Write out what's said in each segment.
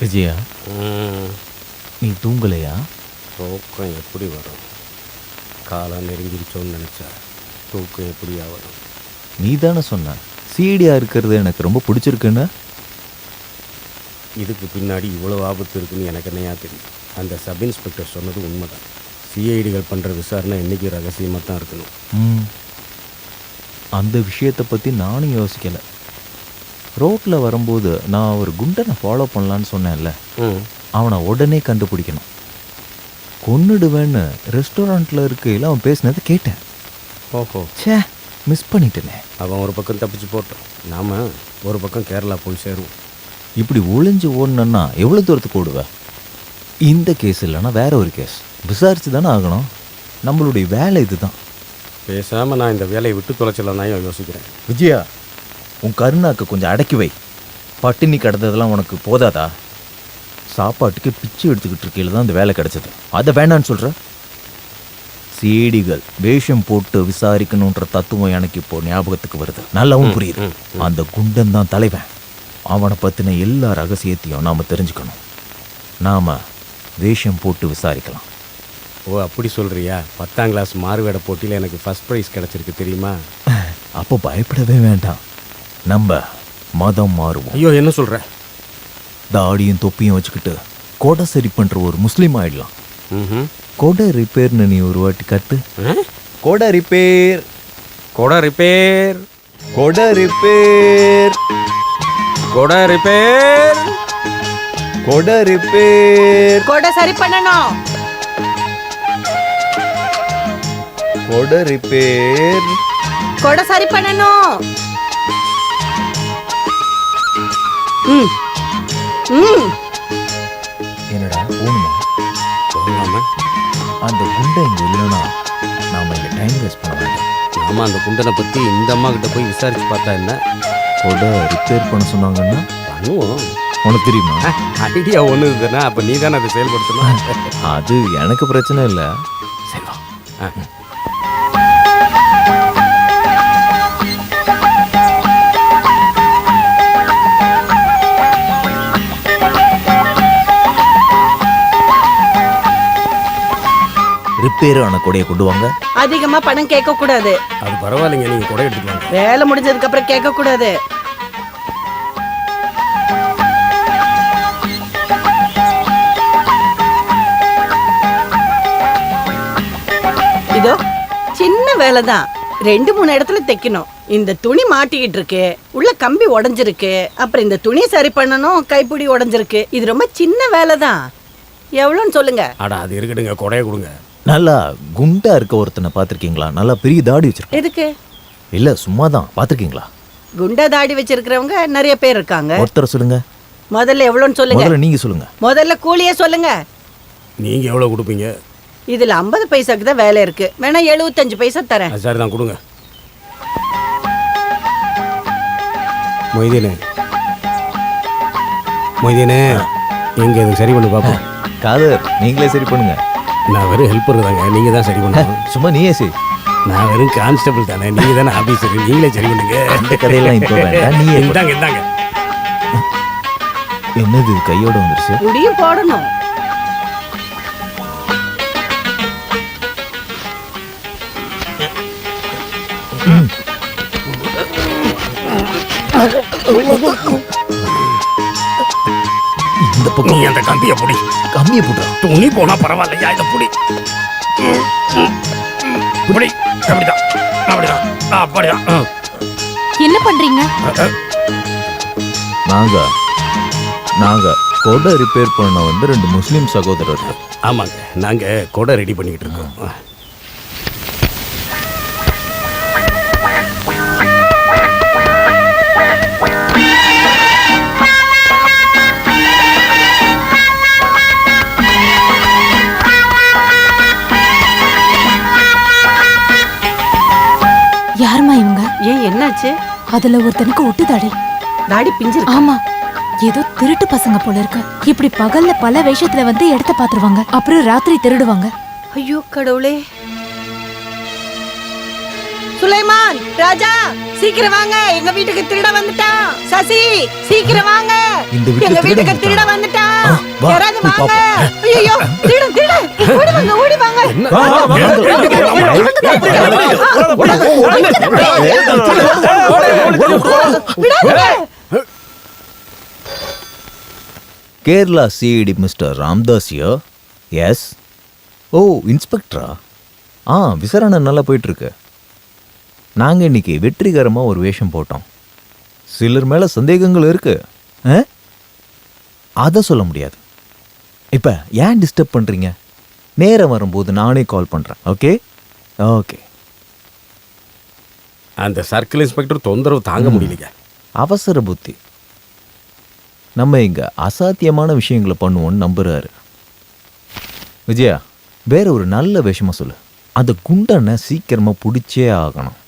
விஜயா நீ தூங்கலையா? தூக்கம் எப்படி வரும்? காலம் நெருங்கிருச்சோன்னு நினச்சா தூக்கம் எப்படியா வரும்? நீ தானே சொன்ன சீடியா இருக்கிறது எனக்கு ரொம்ப பிடிச்சிருக்குன்னு. இதுக்கு பின்னாடி இவ்வளோ ஆபத்து இருக்குன்னு எனக்கு என்னையா தெரியும்? அந்த சப் இன்ஸ்பெக்டர் சொன்னது உண்மைதான். சிஐடிகள் பண்ணுற விசாரணை என்றைக்கு ரகசியமாக தான் இருக்கணும். அந்த விஷயத்தை பற்றி நானும் யோசிக்கல. ரோட்டில் வரும்போது நான் ஒரு குண்டனை ஃபாலோ பண்ணலான்னு சொன்னேன்ல அவனை உடனே கண்டுபிடிக்கணும். கொன்னுடுவேன்னு ரெஸ்டாரண்ட்டில் இருக்கையில் அவன் பேசினதை கேட்டேன். ஓஹோ. ச்சே மிஸ் பண்ணிட்டேனே. அவன் ஒரு பக்கம் தப்பிச்சு போட்டோம் நாம ஒரு பக்கம் கேரளா போய் சேருவோம். இப்படி ஒளிஞ்சு ஓடணுன்னா எவ்வளோ தூரத்துக்கு ஓடுவேன் இந்த கேஸ் இல்லைன்னா வேற ஒரு கேஸ் விசாரிச்சு தானே ஆகணும். நம்மளுடைய வேலை இதுதான். பேசாமல் நான் இந்த வேலையை விட்டு தொலைச்சலாம் தான் யோசிக்கிறேன். விஜயா உன் கருணாக்கு கொஞ்சம் அடக்கி வை. பட்டினி கிடந்ததெல்லாம் உனக்கு போதாதா? சாப்பாட்டுக்கு பிச்சை எடுத்துக்கிட்டு இருக்கையில தான் இந்த வேலை கிடைச்சது. அதை வேண்டான்னு சொல்ற? சேடிகள் வேஷம் போட்டு விசாரிக்கணுன்ற தத்துவம் எனக்கு இப்போ ஞாபகத்துக்கு வருது. நல்லாவும் புரியுது. அந்த குண்டன் தான் தலைவன். அவனை பத்தின எல்லா ரகசியத்தையும் நாம தெரிஞ்சுக்கணும். நாம வேஷம் போட்டு விசாரிக்கலாம். ஓ அப்படி சொல்கிறியா பத்தாம் கிளாஸ் மாறுவேட போட்டியில் எனக்கு ஃபர்ஸ்ட் ப்ரைஸ் கிடச்சிருக்கு தெரியுமா? அப்போ பயப்படவே வேண்டாம். நம்ம மதம் மாறுவோம். ஐயோ என்ன சொல்கிற தாடியும் தொப்பியும் வச்சுக்கிட்டு கொடை சரி பண்ற ஒரு முஸ்லீம் ஆயிடலாம். கொடை ரிப்பேர்னு நீ ஒரு வாட்டி கத்து. கொடை ரிப்பேர். கொடை ரிப்பேர். கொடை ரிப்பேர். கொடை ரிப்பேர். கொடை ரிப்பேர். கொடை சரி பண்ணணும். கொடை ரிப்பேர். கொடை சரி பண்ணணும். என்னடா போகணுமா போகலாமா அந்த குண்டை இங்க இல்லைன்னா நாம இங்க டைம் வேஸ்ட் பண்ண வேண்டாம். ஆமாம் அந்த குண்டனை பற்றி இந்த அம்மா கிட்ட போய் விசாரிச்சு பார்த்தா என்ன? கொடை ரிப்பேர் பண்ண சொன்னாங்கன்னா? பண்ணுவோம். உனக்கு தெரியுமா? ஐடியா ஒன்று இருந்ததுன்னா அப்போ நீ தானே அதை செயல்படுத்தணும். அது எனக்கு பிரச்சனை இல்லை. சரி வா. ஆ. ரிப்பேர் ஆன கொடையை கொண்டு வாங்க. அதிகமா பணம் கேட்க கூடாது அது பரவாயில்லைங்க நீங்கள் கொடை எடுத்துட்டு வாங்க. வேலை முடிஞ்சதுக்கு அப்புறம் கேட்க கூடாது இதோ சின்ன வேலை தான் ரெண்டு மூணு இடத்துல தைக்கணும். இந்த துணி மாட்டிக்கிட்டு இருக்கு உள்ள கம்பி உடைஞ்சிருக்கு அப்புறம் இந்த துணி சரி பண்ணணும் கைப்பிடி உடைஞ்சிருக்கு. இது ரொம்ப சின்ன வேலை தான் எவ்வளோன்னு சொல்லுங்க. அடா அது இருக்கட்டுங்க கொடையை கொடுங்க. நல்லா குண்டா இருக்க ஒருத்தனை பார்த்துருக்கீங்களா? நல்லா பெரிய தாடி வச்சிருக்கேன். எதுக்கு? இல்ல சும்மா தான் பார்த்துருக்கீங்களா? குண்டா தாடி வச்சிருக்கிறவங்க நிறைய பேர் இருக்காங்க. ஒருத்தரை சொல்லுங்க. முதல்ல எவ்வளோன்னு சொல்லுங்க. முதல்ல நீங்க சொல்லுங்க. முதல்ல கூலியே சொல்லுங்க. நீங்கள் எவ்வளோ கொடுப்பீங்க? இதுல ஐம்பது பைசாக்கு தான் வேலை இருக்கு. வேணா எழுபத்தஞ்சு பைசா தரேன். சரி தான் கொடுங்க. மொய்தீனு. மொய்தீனு எங்க இதுக்கு சரி பண்ணி பார்ப்போம். காதர் நீங்களே சரி பண்ணுங்க. நான் வெறும் ஹெல்ப்பர் தாங்க. நீங்கள் தான் சரி பண்ணணும். சும்மா நீயே சரி நான் வெறும் கான்ஸ்டபிள் தானே. நீங்கள் தானே ஆஃபீஸர் நீங்களே சரி பண்ணுங்க. இந்த கதையெல்லாம் இப்போ வேண்டாம். பண்ணு. இந்தாங்க இந்தாங்க. என்னது கையோட வந்துருச்சு? முடியும் போடணும். இந்த நீ அந்த கம்பியை பிடி. கம்மியை போட்டுறா துணி போனா பரவாயில்லையா இதை பிடி. இப்படி அப்படிதான். அப்படிதான். அப்படிதான். ஆ. என்ன பண்றீங்க? நாங்க நாங்க கொடை ரிப்பேர் பண்ண வந்து ரெண்டு முஸ்லீம் சகோதரர்கள். ஆமாங்க. நாங்க கொடை ரெடி பண்ணிக்கிட்டு இருக்கோம். அதுல ஒருத்தனுக்கு ஒட்டு தாடி பிஞ்சிருக்கு? ஆமா. ஏதோ திருட்டு பசங்க போல இருக்கு. இப்படி பகல்ல பல வேஷத்துல வந்து இடத்த பாத்துருவாங்க. அப்புறம் ராத்திரி திருடுவாங்க. ஐயோ கடவுளே. சுலைமான் ராஜா சீக்கிரம் வாங்க. எங்க வீட்டுக்கு திருட வந்துட்டான் சசி சீக்கிரம் வாங்க. இந்த வீட்டுக்கு எங்க வீட்டுக்கு திருட வந்துட்டான்? யாராவது வாங்க. ஐயோ திருட திருட. ஓடி வாங்க ஓடி வாங்க. கேரளா சிஐடி மிஸ்டர் ராம்தாஸ்யா எஸ். ஓ இன்ஸ்பெக்டரா? ஆ விசாரணை நல்லா போயிட்டு இருக்கு. நாங்கள் இன்னைக்கு வெற்றிகரமாக ஒரு வேஷம் போட்டோம். சிலர் மேலே சந்தேகங்கள் இருக்கு. ஆ? அதை சொல்ல முடியாது. இப்போ ஏன் டிஸ்டர்ப் பண்ணுறீங்க நேரம் வரும்போது நானே கால் பண்ணுறேன் ஓகே ஓகே அந்த சர்க்கிள் இன்ஸ்பெக்டர் தொந்தரவு தாங்க முடியலைங்க. அவசர புத்தி. நம்ம இங்க அசாத்தியமான விஷயங்களை பண்ணுவோம்னு நம்புறாரு. விஜயா வேற ஒரு நல்ல விஷயமா சொல்லு. அந்த குண்டனை சீக்கிரமா பிடிச்சே ஆகணும்.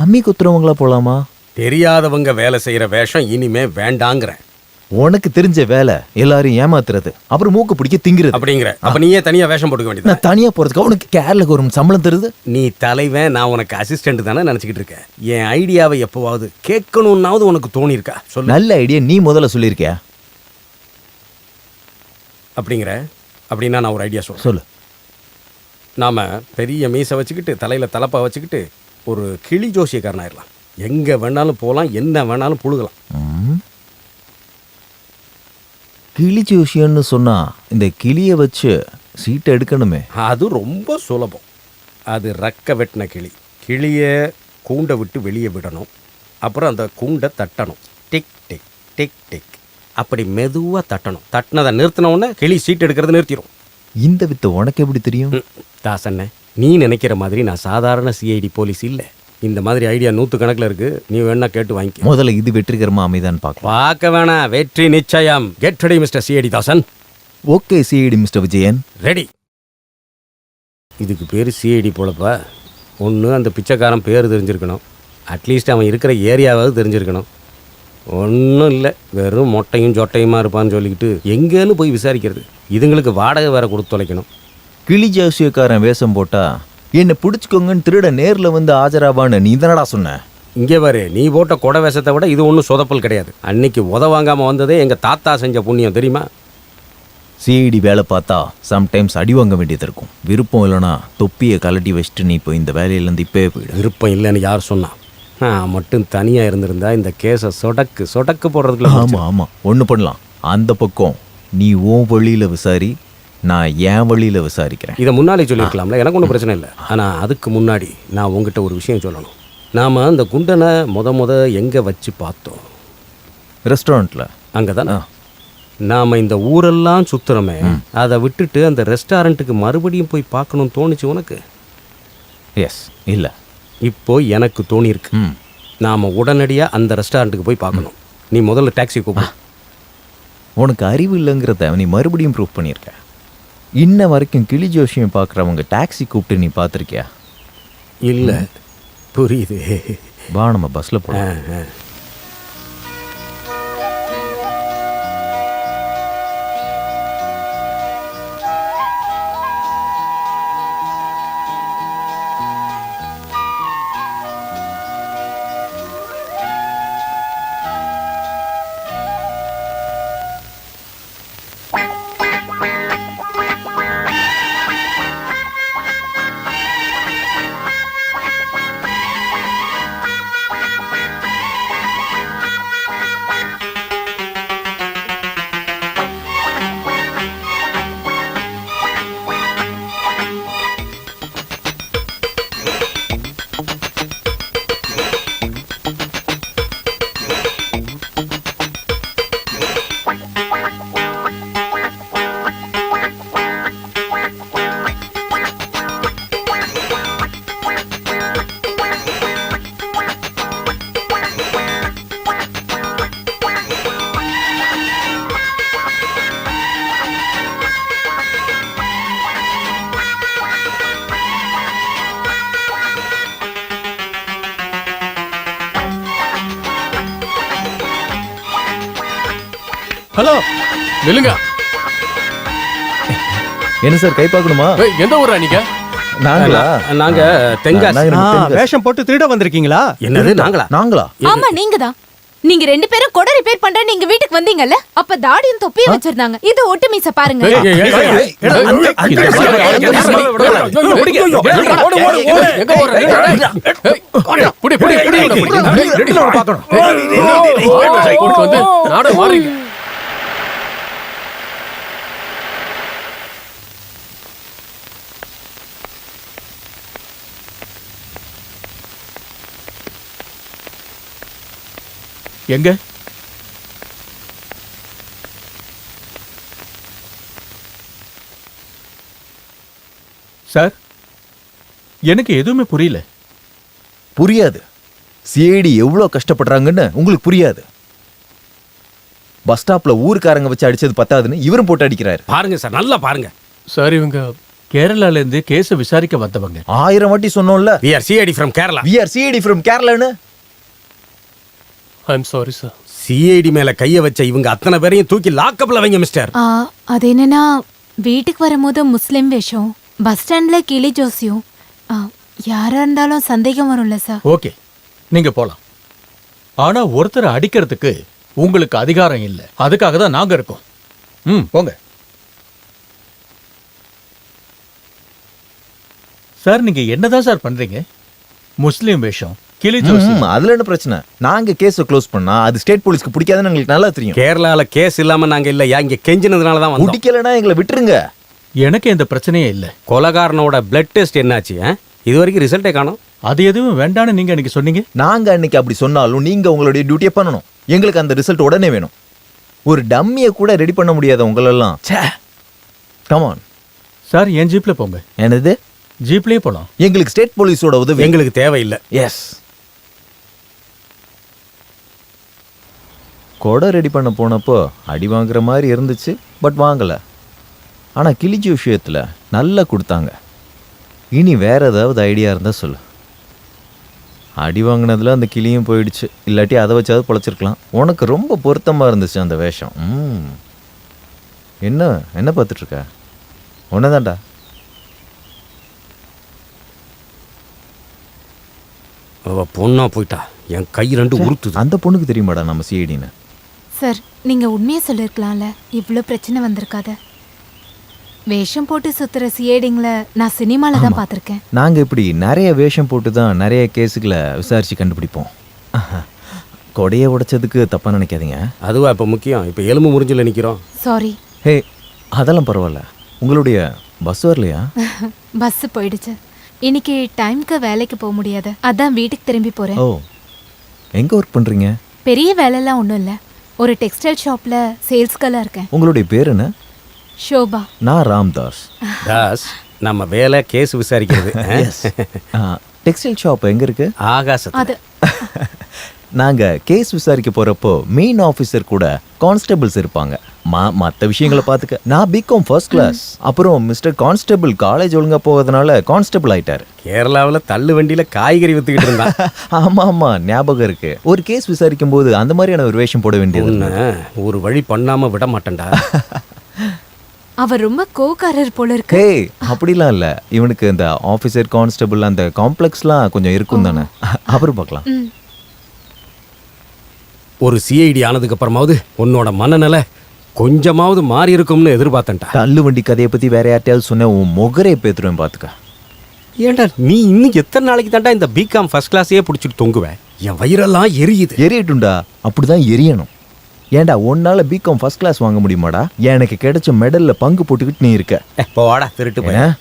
அம்மி குத்துறவங்களா போலாமா? தெரியாதவங்க வேலை செய்யற வேஷம் இனிமே வேண்டாங்கிறேன் உனக்கு தெரிஞ்ச வேலை எல்லாரையும் ஏமாத்துறது அப்புறம் மூக்கு பிடிக்க திங்கிறது. அப்படிங்கிற. அப்ப நீயே தனியா வேஷம் போட்டுக்க வேண்டியது நான் தனியா போறதுக்கு? உனக்கு கேரள கவர்மெண்ட் சம்பளம் தருது? நீ தலைவன் நான் உனக்கு அசிஸ்டன்ட் தானே நினைச்சுக்கிட்டு இருக்கேன் என் ஐடியாவை எப்பவாவது கேட்கணும்னாவது உனக்கு தோணியிருக்கா சொல்லு. நல்ல ஐடியா நீ முதல்ல சொல்லியிருக்கியா? அப்படிங்கிற. அப்படின்னா நான் ஒரு ஐடியா சொல்றேன். சொல்லு. நாம பெரிய மீசை வச்சுக்கிட்டு தலையில தலப்பா வச்சுக்கிட்டு ஒரு கிளி ஜோசியக்காரன் ஆயிடலாம் எங்க வேணாலும் போகலாம் என்ன வேணாலும் புழுகலாம். கிளி ஜோசியன்னு சொன்னா இந்த கிளியை வச்சு சீட்டை எடுக்கணுமே. அது ரொம்ப சுலபம். அது ரக்க வெட்டின கிளி. கிளியை கூண்டை விட்டு வெளியே விடணும். அப்புறம் அந்த கூண்டை தட்டணும். Tick tick tick tick. அப்படி மெதுவாக தட்டணும். தட்டினதை நிறுத்தின உடனே கிளி சீட் எடுக்கிறது நிறுத்திடும் இந்த வித்து உனக்கு எப்படி தெரியும்? தாசண்ணே நீ நினைக்கிற மாதிரி நான் சாதாரண சிஐடி போலீஸ் இல்லை. இந்த மாதிரி ஐடியா நூற்று கணக்கில் இருக்கு. நீ வேணா கேட்டு வாங்கிக்க. முதல்ல இது வெற்றிகரமா அமைதான்னு பார்க்கலாம் பார்க்க வேணாம் வெற்றி நிச்சயம். Get ready mister CID Dasan. Okay CID mister Vijayan. Ready இதுக்கு பேர் சிஐடி போலப்பா. ஒன்று அந்த பிச்சைக்காரன் பேர் தெரிஞ்சிருக்கணும். அட்லீஸ்ட் அவன் இருக்கிற ஏரியாவாவது தெரிஞ்சிருக்கணும். ஒன்றும் இல்லை. வெறும் மொட்டையும் சொட்டையுமா இருப்பான்னு சொல்லிக்கிட்டு எங்கேன்னு போய் விசாரிக்கிறது. இதுங்களுக்கு வாடகை வேற கொடுத்து தொலைக்கணும். கிளி ஜோசியக்காரன் வேஷம் போட்டா என்னை பிடிச்சுக்கோங்கன்னு திருட நேர்ல வந்து ஆஜராவான்னு நீ தானடா சொன்ன? இங்கே பாரு நீ போட்ட கொடை வேஷத்தை விட இது ஒன்றும் சொதப்பல் கிடையாது. அன்னைக்கு உத வாங்காமல் வந்ததே எங்கள் தாத்தா செஞ்ச புண்ணியம் தெரியுமா? சிஐடி வேலை பார்த்தா சம்டைம்ஸ் அடி வாங்க வேண்டியது இருக்கும். விருப்பம் இல்லைனா தொப்பியை கலட்டி வச்சுட்டு நீ இப்போ இந்த வேலையிலேருந்து இப்பவே போயிடு. விருப்பம் இல்லைன்னு யார் சொன்னா? நான் மட்டும் தனியாக இருந்திருந்தா இந்த கேஸை சொடக்கு சொடக்கு போடுறதுக்குள்ள ஆமா ஆமா. ஒன்று பண்ணலாம். அந்த பக்கம் நீ உன் வழியில விசாரி நான் என் வழியில விசாரிக்கிறேன். இதை முன்னாலே சொல்லியிருக்கலாம்ல எனக்கு ஒன்றும் பிரச்சனை இல்லை. ஆனால் அதுக்கு முன்னாடி நான் உங்ககிட்ட ஒரு விஷயம் சொல்லணும். நாம் அந்த குண்டனை முத முத எங்கே வச்சு பார்த்தோம்? ரெஸ்டாரண்ட்ல அங்கே தானே நாம் இந்த ஊரெல்லாம் சுத்துறோமே அதை விட்டுட்டு அந்த ரெஸ்டாரண்ட்டுக்கு மறுபடியும் போய் பார்க்கணும்னு தோணுச்சு உனக்கு? எஸ் இல்ல. இப்போ எனக்கு தோணியிருக்கு. நாம் உடனடியாக அந்த ரெஸ்டாரண்ட்டுக்கு போய் பார்க்கணும். நீ முதல்ல டாக்ஸி கூப்பிடு. உனக்கு அறிவு இல்லைங்கிறத நீ மறுபடியும் ப்ரூவ் பண்ணியிருக்க. இன்ன வரைக்கும் கிளி ஜோஷியம் பார்க்குறவங்க டாக்ஸி கூப்பிட்டு நீ பார்த்துருக்கியா? இல்லை. புரியுது. வா நம்ம பஸ்ஸில் போகலாம் ஹலோ நில்லுங்க என்ன சார் கை பார்க்கணுமா ஏய், எந்த ஊரா நீங்க நாங்களா நாங்க ஆ, தென்காசி. வேஷம் போட்டு திருட வந்திருக்கீங்களா என்னது நாங்களா நாங்களா ஆமா நீங்க தான் நீங்க ரெண்டு பேரும் கொடை ரிப்பேர் பண்ற நீங்க வீட்டுக்கு வந்தீங்கல்ல அப்ப தாடியும் தொப்பியும் வச்சிருந்தாங்க இது ஒட்டு மீச பாருங்க எங்க சார் எனக்கு எதுவுமே புரியல. புரியாது. சிஐடி எவ்வளோ கஷ்டப்படுறாங்கன்னு உங்களுக்கு புரியாது. பஸ் ஸ்டாப்ல ஊருக்காரங்க வச்சு அடிச்சது பத்தாதுன்னு இவரும் போட்டு அடிக்கிறாரு. பாருங்க சார் நல்லா பாருங்க. சார் இவங்க கேரளால இருந்து கேஸ விசாரிக்க வந்தவங்க. ஆயிரம் வாட்டி சொன்னோம்ல. We are CID from Kerala we are CID from கேரளான்னு I am sorry sir CID மேல கைய வச்ச இவங்க அத்தனை பேரையும் தூக்கி லாக்கப்ல வைங்க மிஸ்டர் ஆ, அது என்னன்னா வீட்டுக்கு வரும்போது முஸ்லிம் வேஷம் பஸ் ஸ்டாண்ட்ல கிளி ஜோசியம். ஆ, யாரா இருந்தாலும் சந்தேகம் வரும்ல சார் ஓகே நீங்க போலாம். ஆனா ஒருத்தரை அடிக்கிறதுக்கு உங்களுக்கு அதிகாரம் இல்லை. அதுக்காக தான் நாங்க இருக்கோம். ம் போங்க. சார் நீங்க என்னதான் சார் பண்றீங்க? முஸ்லீம் வேஷம் கிளி ஜோசி அதுல என்ன பிரச்சனை? நாங்க கேஸ க்ளோஸ் பண்ணா அது ஸ்டேட் போலீஸ்க்கு பிடிக்காதுன்னு எங்களுக்கு நல்லா தெரியும். கேரளால கேஸ் இல்லாம நாங்க இல்ல. இங்க கெஞ்சினதுனால தான் வந்தோம். பிடிக்கலன்னா எங்களை விட்டுருங்க. எனக்கு எந்த பிரச்சனையே இல்லை. கொலகாரனோட பிளட் டெஸ்ட் என்னாச்சு? இது வரைக்கும் ரிசல்ட்டே காணோம். அது எதுவும் வேண்டான்னு நீங்க எனக்கு சொன்னீங்க? நாங்க அன்னைக்கு அப்படி சொன்னாலும் நீங்க உங்களுடைய டியூட்டியை பண்ணணும். எங்களுக்கு அந்த ரிசல்ட் உடனே வேணும். ஒரு டம்மியை கூட ரெடி பண்ண முடியாத உங்களெல்லாம். ச்சே. கமான் சார் என் ஜீப்ல போங்க. என்னது? ஜீப்லயே போலாம். எங்களுக்கு ஸ்டேட் போலீஸோட உதவி. எங்களுக்கு தேவையில்லை. எஸ் கொடை ரெடி பண்ண போனப்போ அடி வாங்குற மாதிரி இருந்துச்சு பட் வாங்கலை. ஆனால் கிழிச்சி விஷயத்தில் நல்லா கொடுத்தாங்க. இனி வேற ஏதாவது ஐடியா இருந்தால் சொல்லு. அடி வாங்கினதுல அந்த கிளியும் போயிடுச்சு. இல்லாட்டி அதை வச்சாவது பொழைச்சிருக்கலாம். உனக்கு ரொம்ப பொருத்தமாக இருந்துச்சு அந்த வேஷம். ம். என்ன என்ன பார்த்துட்ருக்க? ஒன்றுதான்டா அவ பொண்ணா போயிட்டா. என் கை ரெண்டு உருத்துது அந்த பொண்ணுக்கு தெரியுமாடா நம்ம சிஐடின்னு சார் நீங்க உண்மையை சொல்லிருக்கலாம்ல. இவ்ளோ பிரச்சனை வந்திருக்காத. வேஷம் போட்டு சுத்துற சிஏடிங்கள நான் சினிமால தான் பார்த்திருக்கேன். நாங்கள் இப்படி நிறைய வேஷம் போட்டு தான் நிறைய கேஸுகளை விசாரித்து கண்டுபிடிப்போம். கொடையை உடைச்சதுக்கு தப்பாக நினைக்காதீங்க. அதுவா இப்ப முக்கியம். இப்ப எலும்பு முறிஞ்சில நிக்கிறோம். சாரி ஹே அதெல்லாம் பரவாயில்ல. உங்களுடைய பஸ் வரலையா? பஸ் போயிடுச்சு. இன்னைக்கு டைம்க்கு வேலைக்கு போக முடியாது. அதான் வீட்டுக்கு திரும்பி போறேன். ஓ எங்கே ஒர்க் பண்ணுறீங்க பெரிய வேலைலாம் ஒன்றும் இல்லை. ஒரு டெக்ஸ்டைல் ஷாப்ல சேல்ஸ்கெல்லாம் இருக்கேன். உங்களுடைய பேர் என்ன? ஷோபா. நான் ராம்தாஸ். தாஸ் நம்ம வேலை கேஸ் விசாரிக்கிறது. டெக்ஸ்டைல் ஷாப் எங்கே இருக்கு? ஆகாசம் அது நாங்கள் கேஸ் விசாரிக்க போகிறப்போ மெயின் ஆஃபீஸர் கூட கான்ஸ்டபிள்ஸ் இருப்பாங்க. மா மற்ற விஷயங்களை பார்த்துக்க நான் பிகாம் ஃபர்ஸ்ட் கிளாஸ் அப்புறம் மிஸ்டர் கான்ஸ்டபிள் காலேஜ் ஒழுங்கா போகிறதுனால கான்ஸ்டபிள் ஆயிட்டாரு. கேரளாவுல தள்ளு வண்டியில காய்கறி வித்துக்கிட்டு இருந்தான். ஆமா ஆமா. ஞாபகம் இருக்கு. ஒரு கேஸ் விசாரிக்கும் போது அந்த மாதிரியான ஒரு வேஷம் போட வேண்டியது ஒரு வழி பண்ணாம விட மாட்டேன்டா. அவர் ரொம்ப கோக்காரர் போல இருக்கு. ஹே அப்படிலாம் இல்ல. இவனுக்கு இந்த ஆபீசர் கான்ஸ்டபிள் அந்த காம்ப்ளெக்ஸ்லாம் கொஞ்சம் இருக்கும் தானே? அப்புறம் பார்க்கலாம். ம். ஒரு சிஐடி ஆனதுக்கு அப்புறமாவது உன்னோட மனநிலை கொஞ்சமாவது மாறி இருக்கும்னு எதிர்பார்த்தேன்டா. தள்ளு வண்டி கதையை பத்தி வேற யார்ட்டையாவது சொன்ன உன் முகரே பேத்துருவேன் பாத்துக்க. ஏன்டா நீ இன்னும் எத்தனை நாளைக்கு தான்டா இந்த பிகாம் ஃபர்ஸ்ட் கிளாஸையே பிடிச்சிட்டு தொங்குவேன் என் வயிறெல்லாம் எரியுது. எரியட்டும்டா அப்படிதான் எரியணும். ஏன்டா உன்னால பிகாம் ஃபர்ஸ்ட் கிளாஸ் வாங்க முடியுமாடா? எனக்கு கிடைச்ச மெடல்ல பங்கு போட்டுக்கிட்டு நீ இருக்க. ஏ, போடா திருட்டு ஏன்?